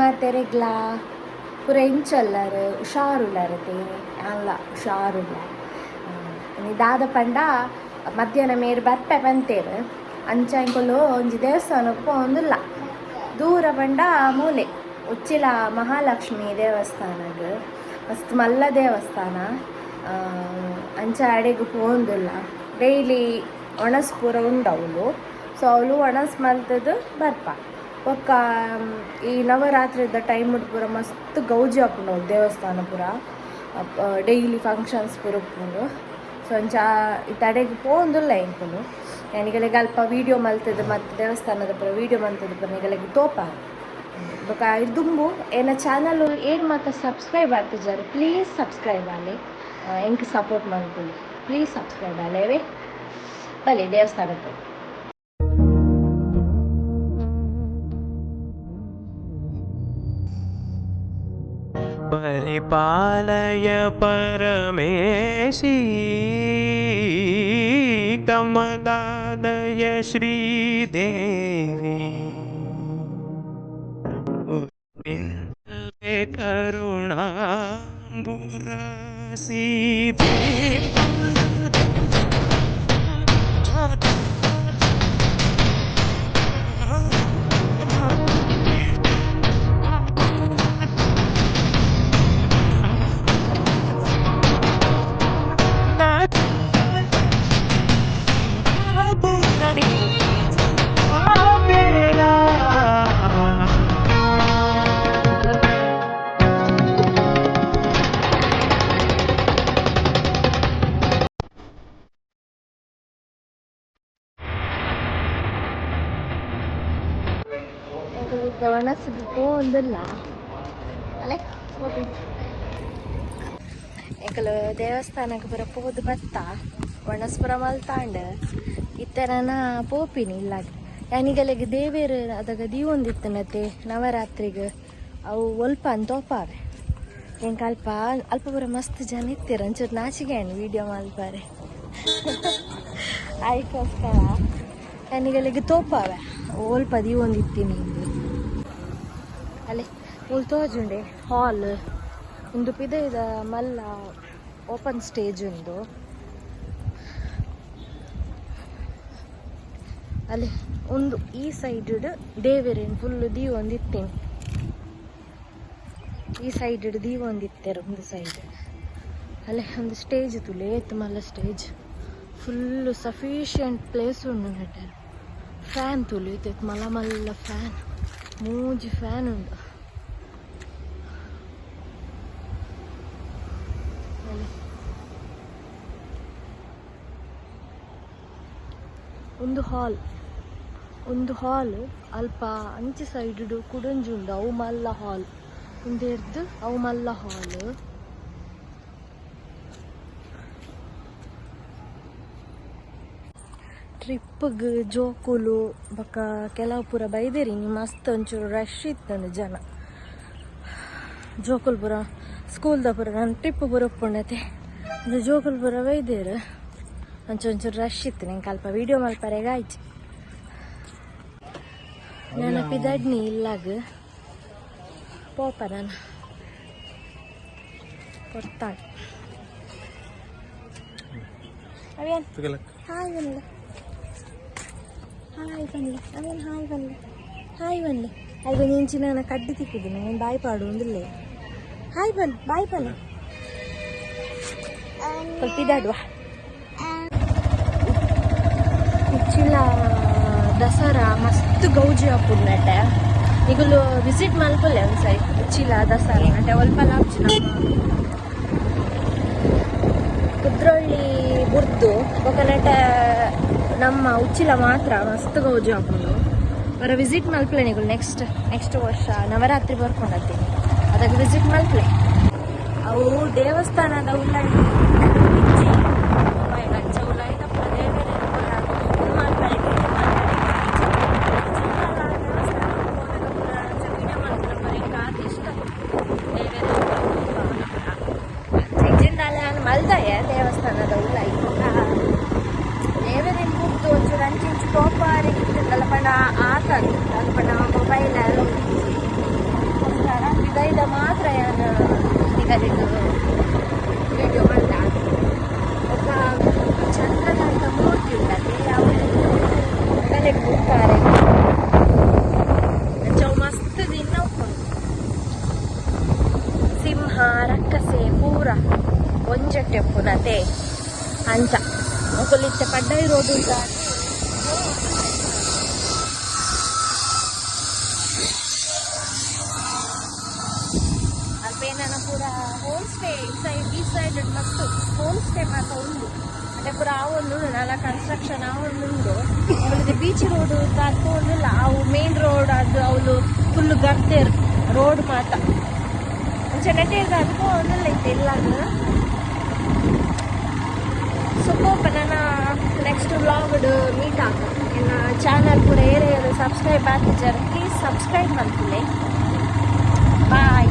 ಮಾತೆರೆಗ್ಲ ಪೂರ ಇಂಚಲ್ಲರ್ ಹುಷಾರುಲ್ಲರತೆ ಅಲ್ಲ ಹುಷಾರುಲ್ಲ ಇನ್ನು ದಾದ ಪಂಡ, ಮಧ್ಯಾಹ್ನ ಮೇರು ಬರ್ಪೆ ಬಂತೇವೆ ಅಂಚ ಇಂಕೊಲು ಒಂಜಿ ದೇವಸ್ಥಾನಕ್ಕೆ ಪೋಂದಿಲ್ಲ ದೂರ ಪಂಡ ಮೂಲೆ, ಉಚ್ಚಿಲ ಮಹಾಲಕ್ಷ್ಮಿ ದೇವಸ್ಥಾನದ ಮಸ್ತ್ ಮಲ್ಲ ದೇವಸ್ಥಾನ. ಅಂಚ ಅಡೆಗ್ ಪೋಂದಿಲ್ಲ ಡೈಲಿ ಒಣಸ್ ಪೂರ ಉಂಡವಳು ಸೊ ಅವಳು ಒಣಸ್ ಮಲ್ತದ್ದು ಬರ್ಪ. ಮ್, ಈ ನವರಾತ್ರಿದ ಟೈಮ್ ಪೂರ ಮಸ್ತ್ ಗೌಜಿ ಆಪುಂಡು ದೇವಸ್ಥಾನ ಪೂರ. ಡೈಲಿ ಫಂಕ್ಷನ್ಸ್ ಪೂರ ಉಪ್ಪುಂಡು ಸೊ ಅಂಚ ತಡೆಗೆ ಪೋಂದುಲ್ಲ ಎಂಕುಲು ನನಗೆಲೆಗೆ ಅಲ್ಪ ವೀಡಿಯೋ ಮಲ್ತದ ಮತ್ತು ದೇವಸ್ಥಾನದ ಪೂರ ವೀಡಿಯೋ ಮಲ್ತದ ಪೂರ ನಿಗಲೆಗೆ ತೋಪ. ಬೊಕ ಇದುಂಬು ಏನ ಚಾನಲ್ ಏನು ಮಾತ ಸಬ್ಸ್ಕ್ರೈಬ್ ಆಗ್ತಿದ್ದಾರೆ ಪ್ಲೀಸ್ ಸಬ್ಸ್ಕ್ರೈಬ್ ಆಗಲಿ. ಹೆಂಗೆ ಸಪೋರ್ಟ್ ಮಾಡ್ಕೊಳ್ಳಿ ಪ್ಲೀಸ್ ಸಬ್ಸ್ಕ್ರೈಬ್ ಆಲೇವೆ ಬಲಿ ದೇವಸ್ಥಾನಕ್ಕೆ. परिपालय परमेशी कमलादय श्रीदेवी। करुणाम्बुरसी ಗಮನಿಸಿದ್ದು ಒಂದಲ್ಲ. ಅಲೆ ಎಂಕಲು ದೇವಸ್ಥಾನಕ್ಕೆ ಬರ ಪೋದು ಬತ್ತ ಒಣಸ್ಪುರ ಮಲ್ತಾಂಡ್ ಇತ್ತರನ ಪೋಪಿನಿ ಇಲ್ಲ ಯಾನಿಗಲೆಗೆ ದೇವೇರು ಅದಾಗ ದೀವೊಂದಿತ್ತನತೆ ನವರಾತ್ರಿಗೆ. ಅವು ಒಲ್ಪ ಅಂತ ಒಪ್ಪಾವೆ. ಹೆಂಗೆ ಅಲ್ಪ ಅಲ್ಪ ಬರ ಮಸ್ತ್ ಜನ ಇತ್ತೀರ? ಒಂಚೂರು ನಾಚಿಗೆ ಏನು ವೀಡಿಯೋ ಮಲ್ಪಾರೆ ಆಯ್ಕೋಸ್ಕರ. ಯಾನಿಗಲೆಗೆ ತೋಪಾವೆ ಒಲ್ಪ ದೀವೊಂದಿತ್ತೀನಿ ಅಲ್ಲೇ ಮೂಲ್ ತೋಜುಂಡೆ ಹಾಲ್ ಉಂದು ಪಿದೈದ ಮಲ್ಲ ಓಪನ್ ಸ್ಟೇಜ್ ಉಂದು ಅಲ್ಲಿ ಒಂದು ಈ ಸೈಡ್ ದೇವೇರೇನು ಫುಲ್ ದೀವ ಈ ಸೈಡ್ ದೀವ ಒಂದು ಇತ್ತೇರು ಒಂದು ಸೈಡ್ ಅಲ್ಲೇ ಒಂದು ಸ್ಟೇಜ್ ತುಲೆ ಏತ್ ಮಲ್ಲ ಸ್ಟೇಜ್ ಫುಲ್ಲು ಸಫಿಷಿಯಂಟ್ ಪ್ಲೇಸ್ ಉಂಡು ನಟ ಫ್ಯಾನ್ ತುಲು ಇತ್ತೈತೆ ಮಲ್ಲ ಮಲ್ಲ ಫ್ಯಾನ್ ಮೂಜಿ ಫ್ಯಾನ್ ಉಂಡು ಅಲ್ಲಿ. ಒಂದು ಹಾಲ್ ಒಂದು ಹಾಲ್ ಅಲ್ಪ ಅಂಚೆ ಸೈಡ್ ಕುಡಂಜುಂಡು ಅವು ಮಲ್ಲ ಹಾಲ್ ಒಂದೆರ್ದು ಅವು ಮಲ್ಲ ಹಾಲ್ ಟ್ರಿಪ್ಗೆ ಜೋಕುಲು ಬೊಕ ಕೆಲವು ಪೂರ ಬೈದೇರಿ ಮಸ್ತ್ ಒಂಚೂರು ರಶ್ ಇತ್ತಂದು ಜನ. ಜೋಕುಲ್ ಪೂರ ಸ್ಕೂಲ್ದ ಪೂರ ನಾನು ಟ್ರಿಪ್ ಪೂರ ಉಪ್ಪುಂಡತೆ ಅದು ಜೋಕುಲ್ ಪೂರ ಬೈದೇರು ಒಂಚೂರು ಒಂಚೂರು ರಶ್ ಇತ್ತು ನಂಗೆ ಅಲ್ಪ ವೀಡಿಯೋ ಮಲ್ಪರೆಗ ಆಯ್ತು. ನೆನಪಿದಡ್ನಿ ಇಲ್ಲಾಗ ಪೋಪ ನಾನು. ಕೊಡ್ತಾಳೆ. ಅವೇನು ಬನ್ನಿ ಹಾಯ್ ಬನ್ನಿ ಅವೇನು ಹಾಯ್ ಬನ್ನಿ ಹಾಯ್ ಬನ್ನಿ ಅಯ್ಯೋ ನೀಂಚಿನ ನಾನು ಕಡ್ಡಿ ತಿಕ್ಕಿದ್ದೀನಿ ನಾನು ಬಾಯಿ ಪಾಡು ಒಂದಿಲ್ಲೇ ಹಾಯ್ ಬನ್ನಿ ಬಾಯ್ ಬನ್ನಿ ಸ್ವಲ್ಪ ಇದಾಡುವ ಉಚ್ಚಿಲ ದಸರಾ ಮಸ್ತ್ ಗೌಜಿ ಹಾಪುದ್ ನಟ ಈಗಲು ವಿಸಿಟ್ ಮಲ್ಪಲ್ಲೆ ಒಂದು ಸೈಡ್ ಉಚ್ಚಿಲ ದಸರಾ ನಟ ಒಲ್ಪ ಲಾಪ್ಚಿ ನಮ್ಮ ಕುದ್ರೊಳ್ಳಿ ಬುರ್ದು ಬೊಕ ನಟ ನಮ್ಮ ಉಚ್ಚಿಲ ಮಾತ್ರ ಮಸ್ತ್ ಗೌಜು ಹಾಕೊಂಡು ಬರ ವಿಸಿಟ್ ಮಲ್ಪಲೆ ನೀವು ನೆಕ್ಸ್ಟ್ ನೆಕ್ಸ್ಟ್ ವರ್ಷ ನವರಾತ್ರಿ ಬರ್ಕೊಂಡತ್ತೀನಿ. ಅದಕ್ಕೆ ವಿಸಿಟ್ ಮಲ್ಪಲೆ ಅವು ದೇವಸ್ಥಾನದ ಉಳ್ಳಾಡಿ ಪೂರ ಒಂಜಟ್ಟೆ ಪುನತೆ ಅಂಚ ಮುಕುಲಿತ್ತೆ ಪಡ್ಡ ಇರೋದು ಅಲ್ಪೇನ ಪೂರ ಹೋಮ್ ಸ್ಟೇ ಈ ಸೈಡ್ ಈ ಸೈಡ್ ಮಸ್ತ್ ಹೋಮ್ ಸ್ಟೇ ಮಾತ್ರ ಉಂಡು అంటే ఇప్పుడు ఆ వాళ్ళు అలా కన్స్ట్రక్షన్ ఆ వాళ్ళు ఉందో ఇది బీచ్ రోడ్ దాకా మెయిన్ రోడ్ అది అవులు ఫుల్ గర్తేరు రోడ్ మాట ಚೆನ್ನಟ್ಟೆ ಇದೆ ಅದಕ್ಕೂ ಒಂದು ಲೈಕ್ ಇಲ್ಲ ಅಂದ್ರೆ ஸோ பண்ணனா நெக்ஸ்ட் விலாகடு மீட் ஆகும் என்ன சேனல் கூட ஏறி சப்ஸ்கிரைப் ஆகிச்சார் பாய்